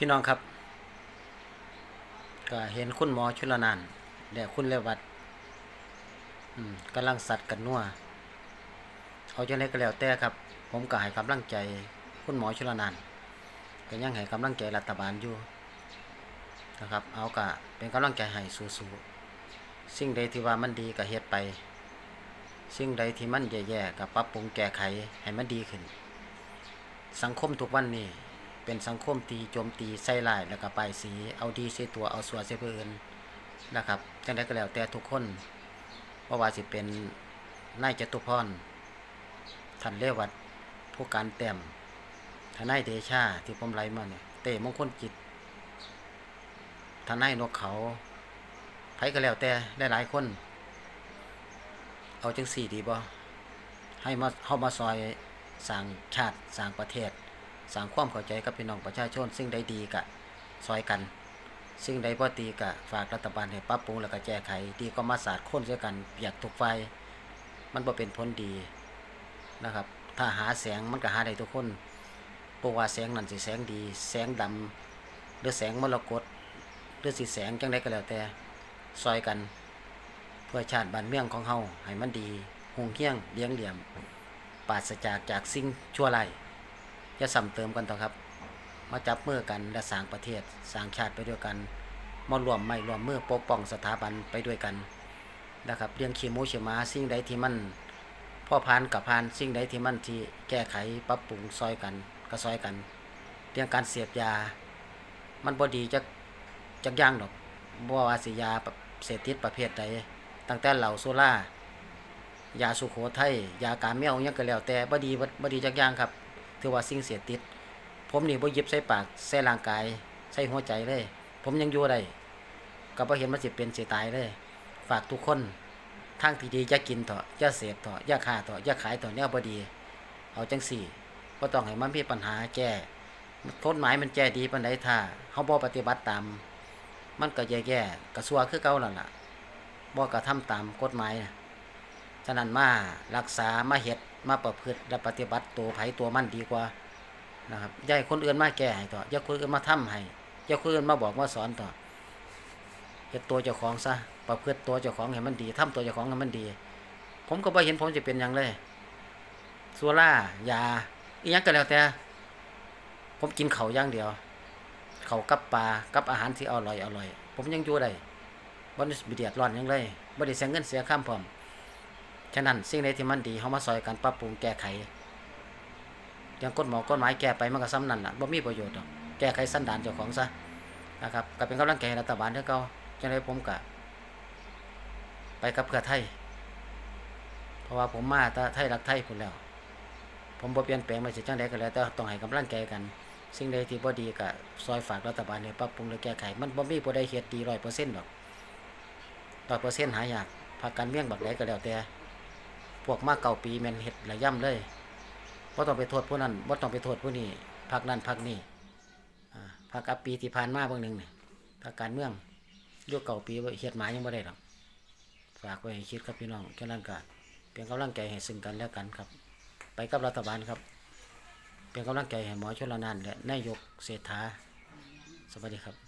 พี่น้องครับ ก็เห็นคุณหมอชุลนานและคุณเลวัตกำลังสัตว์กันนัวเอาจังไดก็แล้วแต่ครับ ผมก็ให้กำลังใจคุณหมอชุลนานก็ยังให้กำลังใจรัฐบาลอยู่นะครับ เอาก็เป็นกำลังใจให้สู้ๆสิ่งใดที่ว่ามันดีก็เฮ็ดไป สิ่งใดที่มันแย่ๆก็ปรับปรุงแก้ไขให้มันดีขึ้น สังคมทุกวันนี้ เป็นสังคมตีโจมตีใส่ร้ายแล้วก็ป้ายสีเอาดีใส่ตัวเอาสัวใส่ผู้อื่นนะครับจังไดก็แล้วแต่ทุกคนเพราะว่าสิเป็นนายจตุพรท่านเลวัดผู้การแต้มทนายเดชาที่ผมไล่มาเนี่ยเตมงคลจิตทนายนกเขาไผก็แล้วแต่หลายคน เอาจังสี่ดีบ่ให้มาเข้ามาซอยสร้างชาติสร้างประเทศ สร้างความเข้าใจกับพี่น้องประชาชน ซึ่งใดดีกะซอยกัน ซึ่งใดบ่ดีกะฝากรัฐบาลให้ปรับปรุงแล้วก็แก้ไขดีก็มาสาดค้นด้วยกันเปียกทุกไฟมันบ่เป็นผลดีนะครับ ถ้าหาแสงมันก็หาได้ทุกคนบ่ว่าแสงนั้นสิแสงดี แสงดำหรือแสงมรกตหรือสิแสงจังไดก็แล้วแต่ซอยกัน เพื่อชาติบ้านเมืองของเฮาให้มันดีหงเฮียงเลี้ยงเหลี่ยมปราศจากจากสิ่งชั่วร้าย อย่าซ้ำเติมกันต่อครับ มาจับมือกันและสร้างประเทศสร้างชาติไปด้วยกันมารวมไม่รวมมือปกป้องสถาบันไปด้วยกันนะครับเรื่องขีมูขี้หมาสิ่งใดที่มันพ่อพานกับพานสิ่งใดที่มันที่แก้ไขปรับปรุงซอยกันก็ซอยกัน เรื่องการเสพยา มันบ่ดีจักจักย่างดอกบ่ว่าสิยาเสพติดประเภทใดตั้งแต่เหล้าโซล่ายาสุโขทัยยากาเมวหยังก็แล้วแต่บ่ดีบ่บ่ดีจักย่างครับ ถือว่าสิ่งเสพติด ผมนี่บ่หยิบใส่ปากใส่ร่างกาย ใส่หัวใจเลย ผมยังอยู่ได้ก็บ่เห็นมันสิเป็นสิตายเลย ฝากทุกคนทางที่ดีอย่ากินเถอะอย่าเสพเถอะอย่าฆ่าเถอะอย่าขายเถอะแนวบ่ดี เอาจังสี่บ่ต้องให้มันมีปัญหาแก้กฎหมายมันแก้ดีปานใดถ้าเฮาบ่ปฏิบัติตาม มันก็แย่ๆก็ซัวคือเก่านั่นล่ะบ่กระทำตามกฎหมายน่ะ ฉะนั้นมารักษามาเฮ็ดมาประพฤติและปฏิบัติตัวไผตัวมันดีกว่านะครับอย่าให้คนอื่นมาแก้ให้ต่ออย่าคนอื่นมาทำให้อย่าคนอื่นมาบอกมาสอนต่อเฮ็ดตัวเจ้าของซะประพฤติตัวเจ้าของให้มันดีทำตัวเจ้าของให้มันดี ผมก็บ่เห็นผมจะเป็นยังเลยสุรายาอีหยังก็แล้วแต่ ผมกินเขาอย่างเดียว เขากับปลากับอาหารที่อร่อยอร่อย ผมยังอยู่ได้บ่ได้เดือดร้อนยังเลยบ่ได้เสียเงินเสียค่าพร้อม ฉะนั้นสิ่งใดที่มันดีเฮามาซอยกันปรับปรุงแก้ไขอย่างกฎหมายกฎหมายแก้ไปมันก็ซ้ำนั่นล่ะบ่มีประโยชน์หรอกแก้ไขสั้นดานเจ้าของซะนะครับก็เป็นกำลังใจให้รัฐบาลเด้อเก่าจังไดผมก็ไปกับเพื่อไทย เพราะว่าผมมาแต่ไทยรักไทยพุ่นแล้ว ผมบ่เปลี่ยนแปลงมาสิจังไดก็แล้วแต่ต้องให้กำลังใจกัน สิ่งใดที่บ่ดีก็ซอยฝากรัฐบาลให้ปรับปรุงและแก้ไข มันบ่มีผู้ใดเฮ็ดดี100%ดอก100%หายากภาคการเมืองบักใดก็แล้วแต่ พวกมาเก่าปีแมนเฮ็ดระย่ำเลยบ่ต้องไปโทษผู้นั้นบ่ต้องไปโทษผู้นี้พักนั้นพักนี้อ่พักอับปีที่ผ่านมาเบางหนึ่งเนี่ยพักการเมืองยุคเก่าปีเฮ็ดหมายยังบ่ได้หรอกฝากไว้ให้คิดครับพี่น้องแค่นั้นก็เป็นกำลังใจให้ซึ่งกันและกันครับ ไปกับรัฐบาลครับเป็นกำลังใจให้หมอชลนานและนายกเศรษฐาสวัสดีครับ